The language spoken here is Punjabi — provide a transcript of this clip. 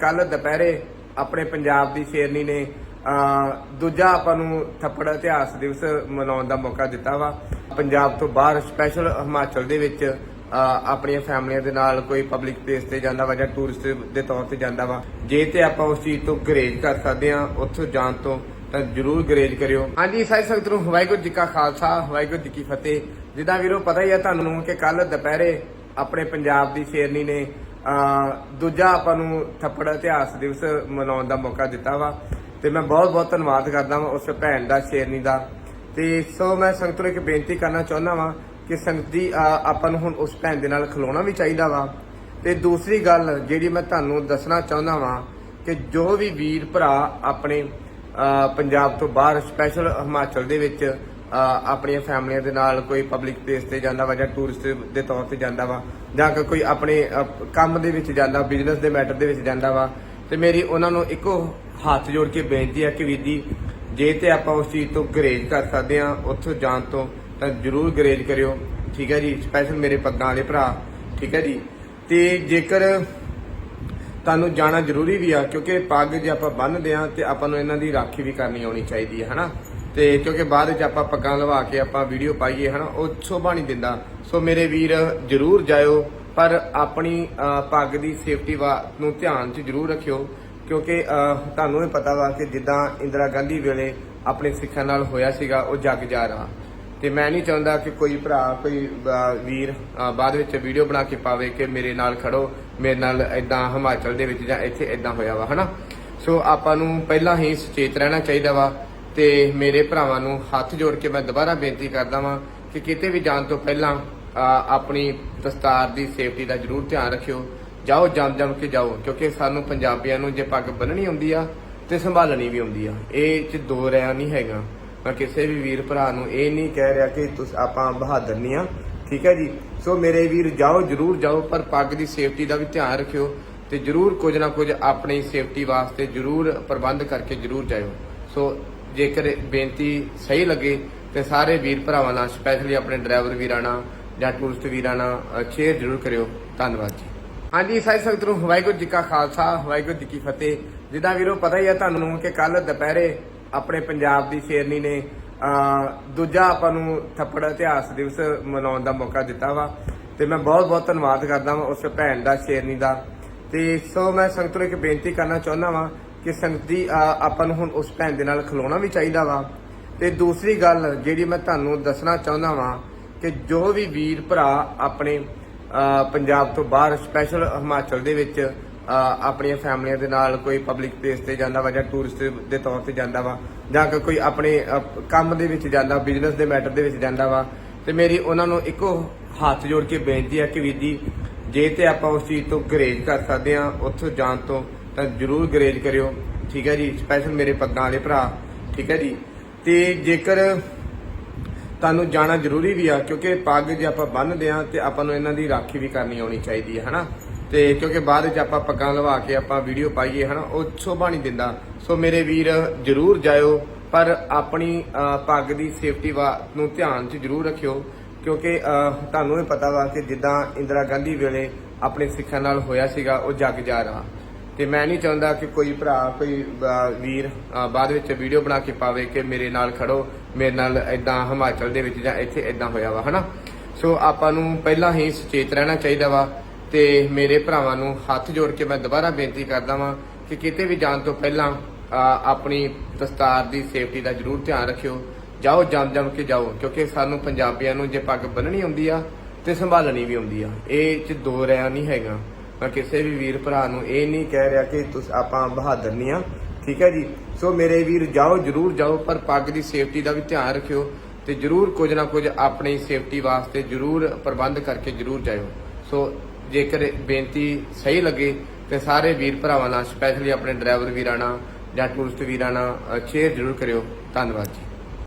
ਕੱਲ ਦੁਪਹਿਰੇ ਆਪਣੇ ਪੰਜਾਬ ਦੀ ਸ਼ੇਰਨੀ ਨੇ ਦੂਜਾ ਆਪਾਂ ਨੂੰ ਥੱਪੜ ਇਤਿਹਾਸ ਦਿਵਸ ਮਨਾਉਣ ਦਾ ਮੌਕਾ ਦਿੱਤਾ ਵਾ। ਪੰਜਾਬ ਤੋਂ ਬਾਹਰ ਸਪੈਸ਼ਲ ਹਿਮਾਚਲ ਦੇ ਵਿੱਚ ਆਪਣੀਆਂ ਫੈਮਲੀਆਂ ਦੇ ਨਾਲ ਕੋਈ ਪਬਲਿਕ ਪਲੇਸ ਤੇ ਜਾਂਦਾ ਵਾ ਜਾਂ ਟੂਰਿਸਟ ਦੇ ਤੌਰ ਤੇ ਜਾਂਦਾ ਵਾ। ਜੇ ਤੇ ਆਪਾਂ ਉਸ ਚੀਜ਼ ਤੋਂ ਗਰੇਜ ਕਰ ਸਕਦੇ ਆ ਉੱਥੋਂ ਜਾਣ ਤੋਂ, ਤਾਂ ਜਰੂਰ ਗਰੇਜ ਕਰਿਓ। ਹਾਂਜੀ, ਸਾਈ ਸੰਗਤ ਨੂੰ ਵਾਹਿਗੁਰੂ ਜੀ ਕਾ ਖਾਲਸਾ, ਵਾਹਿਗੁਰੂ ਜੀ ਕੀ ਫਤਿਹ। ਜਿੱਦਾਂ ਵੀਰੋ ਪਤਾ ਹੀ ਆ ਤੁਹਾਨੂੰ ਕਿ ਕੱਲ ਦੁਪਹਿਰੇ ਆਪਣੇ ਪੰਜਾਬ ਦੀ ਸ਼ੇਰਨੀ ਨੇ ਦੂਜਾ ਆਪਾਂ ਨੂੰ ਥੱਪੜ ਇਤਿਹਾਸ ਦਿਵਸ ਮਨਾਉਣ ਦਾ ਮੌਕਾ ਦਿੱਤਾ ਵਾ। ਤੇ ਮੈਂ ਬਹੁਤ ਬਹੁਤ ਧੰਨਵਾਦ ਕਰਦਾ ਵਾਂ ਉਸ ਭੈਣ ਦਾ, ਸ਼ੇਰਨੀ ਦਾ। ਤੇ ਸੋ ਮੈਂ ਸੰਗਤ ਨੂੰ ਇੱਕ ਬੇਨਤੀ ਕਰਨਾ ਚਾਹੁੰਦਾ ਵਾਂ ਕਿ ਸੰਗਤ ਦੀ ਆਪਾਂ ਨੂੰ ਹੁਣ ਉਸ ਭੈਣ ਦੇ ਨਾਲ ਖਲੋਣਾ ਵੀ ਚਾਹੀਦਾ ਵਾ। ਤੇ ਦੂਸਰੀ ਗੱਲ ਜਿਹੜੀ ਮੈਂ ਤੁਹਾਨੂੰ ਦੱਸਣਾ ਚਾਹੁੰਦਾ ਵਾਂ ਕਿ ਜੋ ਵੀ ਵੀਰ ਭਰਾ ਆਪਣੇ ਪੰਜਾਬ ਤੋਂ ਬਾਹਰ ਸਪੈਸ਼ਲ ਹਿਮਾਚਲ ਦੇ ਵਿੱਚ ਆਪਣੀਆਂ ਫੈਮਲੀਆਂ ਦੇ ਨਾਲ ਕੋਈ ਪਬਲਿਕ ਪਲੇਸ ਤੇ ਜਾਂਦਾ ਵਾ ਜਾਂ ਟੂਰਿਸਟ ਦੇ ਤੌਰ ਤੇ ਜਾਂਦਾ ਵਾ, ਜਾਂ ਕੋਈ ਆਪਣੇ ਕੰਮ ਦੇ ਵਿੱਚ ਜਾਂਦਾ ਬਿਜ਼ਨਸ ਦੇ ਮੈਟਰ ਦੇ ਵਿੱਚ ਜਾਂਦਾ ਵਾ, ਤੇ ਮੇਰੀ ਉਹਨਾਂ ਨੂੰ ਇੱਕੋ ਹੱਥ ਜੋੜ ਕੇ ਬੇਨਤੀ ਹੈ ਕਿ ਵੀਰ ਜੀ, ਜੇ ਤੇ ਆਪਾਂ ਉਸ ਚੀਜ਼ ਤੋਂ ਗਰੇਜ ਕਰ ਸਕਦੇ ਆ ਉੱਥੋਂ ਜਾਣ ਤੋਂ, ਤਾਂ ਜਰੂਰ ਗਰੇਜ ਕਰਿਓ, ਠੀਕ ਹੈ ਜੀ ਸਪੈਸ਼ਲ ਮੇਰੇ ਪੱਗਾਂ ਵਾਲੇ ਭਰਾ, ਠੀਕ ਹੈ ਜੀ, ਤੇ ਜੇਕਰ ਤੁਹਾਨੂੰ ਜਾਣਾ ਜ਼ਰੂਰੀ ਵੀ ਆ, ਕਿਉਂਕਿ ਪੱਗ ਜੇ ਆਪਾਂ ਬੰਨ੍ਹਦੇ ਆ ਤੇ ਆਪਾਂ ਨੂੰ ਇਹਨਾਂ ਦੀ ਰਾਖੀ ਵੀ ਕਰਨੀ ਆਉਣੀ ਚਾਹੀਦੀ ਹੈ, ਹਨਾ? ਤੇ ਕਿਉਂਕਿ ਬਾਅਦ ਵਿੱਚ ਆਪਾਂ ਪੱਗਾਂ ਲਵਾ ਕੇ ਆਪਾਂ ਵੀਡੀਓ ਪਾਈਏ, ਹਨਾ? ਉਹ ਸ਼ੋਭਾ ਨਹੀਂ ਦਿੰਦਾ। ਸੋ ਮੇਰੇ ਵੀਰ, ਜ਼ਰੂਰ ਜਾਇਓ, ਪਰ ਆਪਣੀ ਪੱਗ ਦੀ ਸੇਫਟੀ ਵਾ, ਨੂੰ ਧਿਆਨ 'ਚ ਜ਼ਰੂਰ ਰੱਖਿਓ। ਕਿਉਂਕਿ ਤੁਹਾਨੂੰ ਇਹ ਪਤਾ ਵਾ ਕਿ ਜਿੱਦਾਂ ਇੰਦਰਾ ਗਾਂਧੀ ਵੇਲੇ ਆਪਣੇ ਸਿੱਖਾਂ ਨਾਲ ਹੋਇਆ ਸੀਗਾ, ਉਹ ਜੱਗ ਜਾ ਰਹਾ। ਤੇ ਮੈਂ ਨਹੀਂ ਚਾਹੁੰਦਾ ਕਿ ਕੋਈ ਭਰਾ, ਕੋਈ ਵੀਰ ਬਾਅਦ ਵਿੱਚ ਵੀਡੀਓ ਬਣਾ ਕੇ ਪਾਵੇ ਕਿ ਮੇਰੇ ਨਾਲ ਖੜੋ, ਮੇਰੇ ਨਾਲ ਇਦਾਂ ਹਿਮਾਚਲ ਦੇ ਵਿੱਚ ਜਾਂ ਇੱਥੇ ਇਦਾਂ ਹੋਇਆ ਵਾ, ਹਨਾ? ਸੋ ਆਪਾਂ ਨੂੰ ਪਹਿਲਾਂ ਹੀ ਸੁਚੇਤ ਰਹਿਣਾ ਚਾਹੀਦਾ ਵਾ। ਤੇ ਮੇਰੇ ਭਰਾਵਾਂ ਨੂੰ ਹੱਥ ਜੋੜ ਕੇ ਮੈਂ ਦੁਬਾਰਾ ਬੇਨਤੀ ਕਰਦਾ ਵਾਂ ਕਿ ਕਿਤੇ ਵੀ ਜਾਣ ਤੋਂ ਪਹਿਲਾਂ ਆਪਣੀ ਦਸਤਾਰ ਦੀ ਸੇਫਟੀ ਦਾ ਜ਼ਰੂਰ ਧਿਆਨ ਰੱਖਿਓ। ਜਾਓ, ਜੰਮ ਜੰਮ ਕੇ ਜਾਓ, ਕਿਉਂਕਿ ਸਾਨੂੰ ਪੰਜਾਬੀਆਂ ਨੂੰ ਜੇ ਪੱਗ ਬੰਨਣੀ ਆਉਂਦੀ ਆ ਤੇ ਸੰਭਾਲਣੀ ਵੀ ਆਉਂਦੀ ਆ। ਇਹ ਚ ਦੋ ਰਿਆ ਨਹੀਂ ਹੈਗਾ। ਮੈਂ ਕਿਸੇ ਵੀ ਵੀਰ ਭਰਾ ਨੂੰ ਇਹ ਨਹੀਂ ਕਹਿ ਰਿਹਾ ਕਿ ਤੁਸੀਂ, ਆਪਾਂ ਬਹਾਦਰ ਨਹੀਂ ਆ। ਠੀਕ ਹੈ ਜੀ? ਸੋ ਮੇਰੇ ਵੀਰ ਜਾਓ, ਜਰੂਰ ਜਾਓ, ਪਰ ਪੱਗ ਦੀ ਸੇਫਟੀ ਦਾ ਵੀ ਧਿਆਨ ਰੱਖਿਓ ਤੇ ਜਰੂਰ ਕੁਝ ਨਾ ਕੁਝ ਆਪਣੀ ਸੇਫਟੀ ਵਾਸਤੇ ਜਰੂਰ ਪ੍ਰਬੰਧ ਕਰਕੇ ਜਰੂਰ ਜਾਇਓ। ਸੋ ਜੇਕਰ ਬੇਨਤੀ ਸਹੀ ਲੱਗੇ, ਤੇ ਸਾਰੇ ਵੀਰ ਭਰਾਵਾਂ ਨਾਲ ਸਪੈਸ਼ਲੀ ਆਪਣੇ ਡਰਾਈਵਰ ਵੀਰਾਂ ਨਾਲ ਜਾਂ ਟੂਰਿਸਟ ਵੀਰਾਂ ਨਾਲ ਸ਼ੇਅਰ ਜਰੂਰ ਕਰਿਓ। ਧੰਨਵਾਦ ਜੀ। ਹਾਂਜੀ ਸਾਈ ਸੰਗਤ ਨੂੰ ਵਾਹਿਗੁਰੂ ਜੀ ਕਾ ਖਾਲਸਾ, ਵਾਹਿਗੁਰੂ ਜੀ ਕੀ ਫਤਿਹ। ਜਿੱਦਾਂ ਵੀਰੋ ਪਤਾ ਹੀ ਆ ਤੁਹਾਨੂੰ ਕਿ ਕੱਲ ਦੁਪਹਿਰੇ ਆਪਣੇ ਪੰਜਾਬ ਦੀ ਸ਼ੇਰਨੀ ਨੇ ਦੂਜਾ ਆਪਾਂ ਨੂੰ ਥੱਪੜ ਇਤਿਹਾਸ ਦਿਵਸ ਮਨਾਉਣ ਦਾ ਮੌਕਾ ਦਿੱਤਾ ਵਾ। ਤੇ ਮੈਂ ਬਹੁਤ ਬਹੁਤ ਧੰਨਵਾਦ ਕਰਦਾ ਵਾਂ ਉਸ ਭੈਣ ਦਾ, ਸ਼ੇਰਨੀ ਦਾ। ਤੇ ਸੋ ਮੈਂ ਸੰਗਤ ਨੂੰ ਇੱਕ ਬੇਨਤੀ ਕਰਨਾ ਚਾਹੁੰਦਾ ਵਾਂ ਕਿ ਸੰਗਤ ਜੀ ਆਪਾਂ ਨੂੰ ਹੁਣ ਉਸ ਭੈਣ ਦੇ ਨਾਲ ਖਲੋਣਾ ਵੀ ਚਾਹੀਦਾ ਵਾ। ਤੇ ਦੂਸਰੀ ਗੱਲ ਜਿਹੜੀ ਮੈਂ ਤੁਹਾਨੂੰ ਦੱਸਣਾ ਚਾਹੁੰਦਾ ਵਾਂ ਕਿ ਜੋ ਵੀ ਵੀਰ ਭਰਾ ਆਪਣੇ ਪੰਜਾਬ ਤੋਂ ਬਾਹਰ ਸਪੈਸ਼ਲ ਹਿਮਾਚਲ ਦੇ ਵਿੱਚ ਆਪਣੀਆਂ ਫੈਮਲੀਆਂ ਦੇ ਨਾਲ ਕੋਈ ਪਬਲਿਕ ਪਲੇਸ ਤੇ ਜਾਂਦਾ ਵਾ ਜਾਂ ਟੂਰਿਸਟ ਦੇ ਤੌਰ ਤੇ ਜਾਂਦਾ ਵਾ ਜਾਂ ਕੋਈ ਆਪਣੇ ਕੰਮ ਦੇ ਵਿੱਚ ਜਾਂਦਾ ਬਿਜ਼ਨਸ ਦੇ ਮੈਟਰ ਦੇ ਵਿੱਚ ਜਾਂਦਾ ਵਾ, ਤੇ ਮੇਰੀ ਉਹਨਾਂ ਨੂੰ ਇੱਕੋ ਹੱਥ ਜੋੜ ਕੇ ਬੇਨਤੀ ਹੈ ਕਿ ਵੀਰ ਜੀ, ਜੇ ਤੇ ਆਪਾਂ ਉਸ ਚੀਜ਼ ਤੋਂ ਗਰੇਜ ਕਰ ਸਕਦੇ ਆ ਉੱਥੋਂ ਜਾਣ ਤੋਂ ਤਾਂ ਜਰੂਰ ਗਰੇਜ ਕਰਿਓ। ਠੀਕ ਹੈ ਜੀ? ਸਪੈਸ਼ਲ ਮੇਰੇ ਪੱਗਾਂ ਵਾਲੇ ਭਰਾ। ਠੀਕ ਹੈ ਜੀ? ਤੇ ਜੇਕਰ ਤੁਹਾਨੂੰ ਜਾਣਾ ਜ਼ਰੂਰੀ ਵੀ ਆ, ਕਿਉਂਕਿ ਪੱਗ ਜੇ ਆਪਾਂ ਬੰਨ੍ਹਦੇ ਆ ਤੇ ਆਪਾਂ ਨੂੰ ਇਹਨਾਂ ਦੀ ਰਾਖੀ ਵੀ ਕਰਨੀ ਆਉਣੀ ਚਾਹੀਦੀ ਹੈ, ਹਨਾ? ਤੇ ਕਿਉਂਕਿ ਬਾਅਦ ਵਿੱਚ ਆਪਾਂ ਪੱਗਾਂ ਲਵਾ ਕੇ ਆਪਾਂ ਵੀਡੀਓ ਪਾਈਏ, ਹਨਾ? ਉਹ ਸ਼ੋਭਾ ਨਹੀਂ ਦਿੰਦਾ। ਸੋ ਮੇਰੇ ਵੀਰ, ਜ਼ਰੂਰ ਜਾਇਓ, ਪਰ ਆਪਣੀ ਪੱਗ ਦੀ ਸੇਫਟੀ ਵਾ, ਨੂੰ ਧਿਆਨ 'ਚ ਜ਼ਰੂਰ ਰੱਖਿਓ। ਕਿਉਂਕਿ ਤੁਹਾਨੂੰ ਇਹ ਪਤਾ ਵਾ ਕਿ ਜਿੱਦਾਂ ਇੰਦਰਾ ਗਾਂਧੀ ਵੇਲੇ ਆਪਣੇ ਸਿੱਖਾਂ ਨਾਲ ਹੋਇਆ ਸੀਗਾ, ਉਹ ਜੱਗ ਜਾ ਰਹਾ। ਤੇ ਮੈਂ ਨਹੀਂ ਚਾਹੁੰਦਾ ਕਿ ਕੋਈ ਭਰਾ, ਕੋਈ ਵੀਰ ਬਾਅਦ ਵਿੱਚ ਵੀਡੀਓ ਬਣਾ ਕੇ ਪਾਵੇ ਕਿ ਮੇਰੇ ਨਾਲ ਖੜੋ, ਮੇਰੇ ਨਾਲ ਇਦਾਂ ਹਿਮਾਚਲ ਦੇ ਵਿੱਚ ਜਾਂ ਇੱਥੇ ਇਦਾਂ ਹੋਇਆ ਵਾ, ਹਨਾ? ਸੋ ਆਪਾਂ ਨੂੰ ਪਹਿਲਾਂ ਹੀ ਸੁਚੇਤ ਰਹਿਣਾ ਚਾਹੀਦਾ ਵਾ ਤੇ ਮੇਰੇ ਭਰਾਵਾਂ ਨੂੰ ਹੱਥ ਜੋੜ ਕੇ ਮੈਂ ਦੁਬਾਰਾ ਬੇਨਤੀ ਕਰਦਾ ਵਾਂ ਕਿ ਕਿਤੇ ਵੀ ਜਾਣ ਤੋਂ ਪਹਿਲਾਂ ਆਪਣੀ ਦਸਤਾਰ ਦੀ ਸੇਫਟੀ ਦਾ ਜ਼ਰੂਰ ਧਿਆਨ ਰੱਖਿਓ। ਜਾਓ ਜੰਮ ਜੰਮ ਕੇ ਜਾਓ, ਕਿਉਂਕਿ ਸਾਨੂੰ ਪੰਜਾਬੀਆਂ ਨੂੰ ਜੇ ਪੱਗ ਬੰਨਣੀ ਆਉਂਦੀ ਆ ਤੇ ਸੰਭਾਲਣੀ ਵੀ ਆਉਂਦੀ ਆ। ਇਹ ਚ ਦੋ ਰਿਆ ਨਹੀਂ ਹੈਗਾ। ਮੈਂ ਕਿਸੇ ਵੀ ਵੀਰ ਭਰਾ ਨੂੰ ਇਹ ਨਹੀਂ ਕਹਿ ਰਿਹਾ ਕਿ ਤੁਸੀਂ, ਆਪਾਂ ਬਹਾਦਰ ਨਹੀਂ ਆ, ਠੀਕ ਹੈ ਜੀ? ਸੋ ਮੇਰੇ ਵੀਰ ਜਾਓ, ਜਰੂਰ ਜਾਓ, ਪਰ ਪੱਗ ਦੀ ਸੇਫਟੀ ਦਾ ਵੀ ਧਿਆਨ ਰੱਖਿਓ ਤੇ ਜਰੂਰ ਕੁਝ ਨਾ ਕੁਝ ਆਪਣੀ ਸੇਫਟੀ ਵਾਸਤੇ ਜਰੂਰ ਪ੍ਰਬੰਧ ਕਰਕੇ ਜਰੂਰ ਜਾਇਓ। ਸੋ ਜੇਕਰ ਬੇਨਤੀ ਸਹੀ ਲੱਗੇ ਤੇ ਸਾਰੇ ਵੀਰ ਭਰਾਵਾਂ ਨਾਲ ਸਪੈਸ਼ਲੀ ਆਪਣੇ ਡਰਾਈਵਰ ਵੀਰਾਂ ਨਾਲ ਜਾਂ ਟੂਰਿਸਟ ਵੀਰਾਂ ਨਾਲ ਸ਼ੇਅਰ ਜਰੂਰ ਕਰਿਓ। ਧੰਨਵਾਦ ਜੀ।